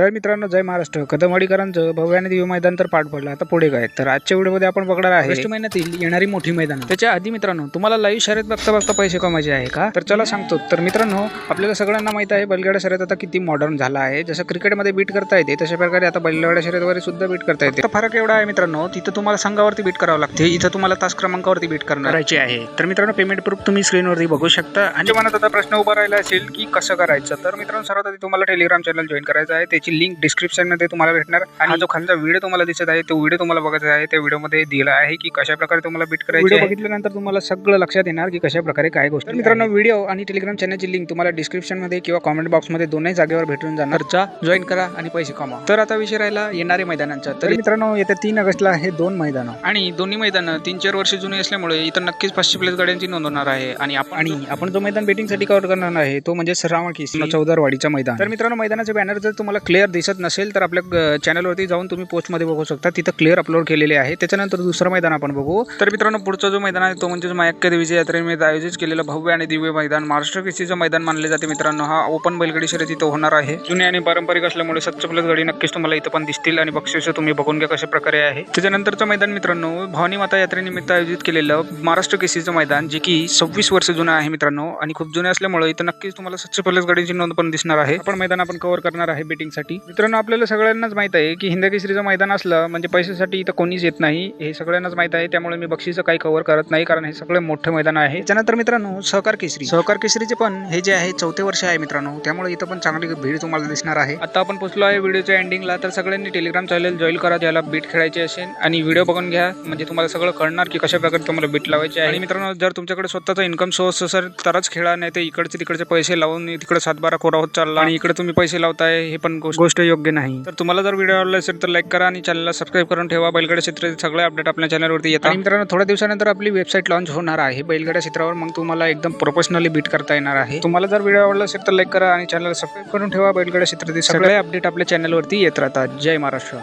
तर मित्रांनो जय महाराष्ट्र. कदमवाडीकरांचं भव्य आणि दिव्य मैदान तर पाठ पडलं. आता पुढे काय? तर आजच्या व्हिडिओमध्ये आपण बघणार आहे ऑगस्ट महिन्यातील येणारी मोठी मैदान. त्याच्या आधी मित्रांनो तुम्हाला लाईव्ह शर्यत बघता बघता पैसे कमायचे आहे का? तर चला सांगतो. तर मित्रांनो आपल्याला सगळ्यांना माहीत आहे बैलगाडा शर्यत आता किती मॉडर्न झाला आहे. जसं क्रिकेटमध्ये बीट करता येते तशा प्रकारे आता बैलगाडा शर्यतवरती सुद्धा बीट करता येते. फरक एवढा आहे मित्रांनो तिथं तुम्हाला संघावरती बीट करावं लागते. इथं तुम्हाला तास क्रमांकावरती बीट करायची आहे. तर मित्रांनो पेमेंट प्रूफ तुम्ही स्क्रीनवरती बघू शकता. आणि मनात आता प्रश्न उभा राहिला असेल की कसं करायचं? तर मित्रांनो सर्वात आधी तुम्हाला टेलिग्राम चॅनल जॉईन करायचं आहे. त्याची लिंक डिस्क्रिप्शनमध्ये तुम्हाला भेटणार. आणि हा जो खालचा व्हिडिओ तुम्हाला दिसत आहे तो व्हिडिओ तुम्हाला बघायचा आहे त्या व्हिडिओमध्ये दिला आहे की कशा प्रकारे तुम्हाला बीट करायची व्हिडिओ बघितल्यानंतर तुम्हाला सगळं लक्षात येणार की कशा प्रकारे काय गोष्ट मित्रांनो व्हिडिओ आणि टेलिग्राम चॅनलची लिंक तुम्हाला डिस्क्रिप्शनमध्ये किंवा कमेंट बॉक्समध्ये दोन्ही जागेवर भेटून जाणार. जॉईन करा आणि पैसे कमा तर आता विषय राहिला येणारे मैदानांचा. तर मित्रांनो येत्या तीन ऑगस्टला हे दोन मैदान. आणि दोन्ही मैदान तीन चार वर्ष जुनी असल्यामुळे इथं नक्कीच पाचशे प्लेस गाड्यांची नोंद होणार आहे. आणि आपण आणि आपण जो मैदान बेटिंगसाठी कव्हर करणार आहे तो म्हणजे श्रावण किस चौदारवाडीचा मैदान. तर मित्रांनो मैदानाचे बॅनर जर तुम्हाला क्लिअर दिसत नसेल तर आपल्या चॅनलवरती जाऊन तुम्ही पोस्टमध्ये बघू शकता. तिथं क्लिअर अपलोड केलेले आहे. त्याच्यानंतर दुसरं मैदान आपण बघू. तर मित्रांनो पुढचा जो मैदान आहे तो म्हणजे मायक्य देवीच्या यात्रेमध्ये आयोजित केलेलं भव्य आणि दिव्य मैदान. महाराष्ट्र केसीचं मैदान मानले जाते मित्रांनो. हा ओपन बैलगडी शर्यत इथं होणार आहे. जुनी आणि पारंपरिक असल्यामुळे सच्च प्लस गाडी नक्कीच तुम्हाला इथं पण दिसतील आणि बक्षीस तुम्ही बघून घ्या कशा प्रकारे आहे. त्याच्यानंतरचं मैदान मित्रांनो भवानी माता यात्रेनिमित्त आयोजित केलेलं महाराष्ट्र केसीचं मैदान जे की सव्वीस वर्ष जुनं आहे मित्रांनो. आणि खूप जुने असल्यामुळे इथं नक्कीच तुम्हाला सच्च प्लस गाडीची नोंद पण दिसणार आहे. आपण मैदान आपण कव्हर करणार आहे बेटिंगसाठी मित्रांनो आपल्याला सगळ्यांनाच माहीत आहे की हिंद केसरीचं मैदान असलं म्हणजे पैशासाठी इथं कोणीच येत नाही हे सगळ्यांनाच माहीत आहे. त्यामुळे मी बक्षीचं काही कव्हर करत नाही कारण हे सगळं मोठं मैदान आहे. त्यानंतर मित्रांनो सहकार केसरी. सहकार केसरीचे पण हे जे आहे चौथे वर्ष आहे मित्रांनो. त्यामुळे इथं पण चांगली भीड तुम्हाला दिसणार आहे. आता आपण पोहोचलो आहे व्हिडिओच्या एंडिंगला तर सगळ्यांनी टेलिग्राम चॅनल जॉईन करा ज्याला बीट खेळायची असेल. आणि व्हिडिओ बघून घ्या. म्हणजे तुम्हाला सगळं कळणार की कशा प्रकारे तुम्हाला बीट लावायचे आहे. आणि मित्रांनो जर तुमच्याकडे स्वतःचा इन्कम सोर्स असेल तरच खेळा. नाही तर इकडचे तिकडचे पैसे लावून तिकडे सातबारा कोरा होत चालला. आणि इकडे तुम्ही पैसे लावताय हे पण गोष्ट योग्य नाही. तर तुम्हाला जर व्हिडिओ आवडला असेल तर लाईक करा आणि चॅनलला सबस्क्राईब करून ठेवा. बैलगाड्या क्षेत्राचे सगळे अपडेट आपल्या चॅनलवरती येतात. मित्रांनो थोड्या दिवसानंतर आपली वेबसाईट लॉन्च होणार आहे. बैलगाड्या क्षेत्रावर मग तुम्हाला एकदम प्रोफेशनली बीट करता येणार आहे. तुम्हाला जर व्हिडिओ आवडला असेल तर लाईक करा आणि चॅनलला सबस्क्राईब करून ठेवा. बैलगाड्या क्षेत्रातील सगळे अपडेट आपल्या चॅनलवरती येत राहतात. जय महाराष्ट्र.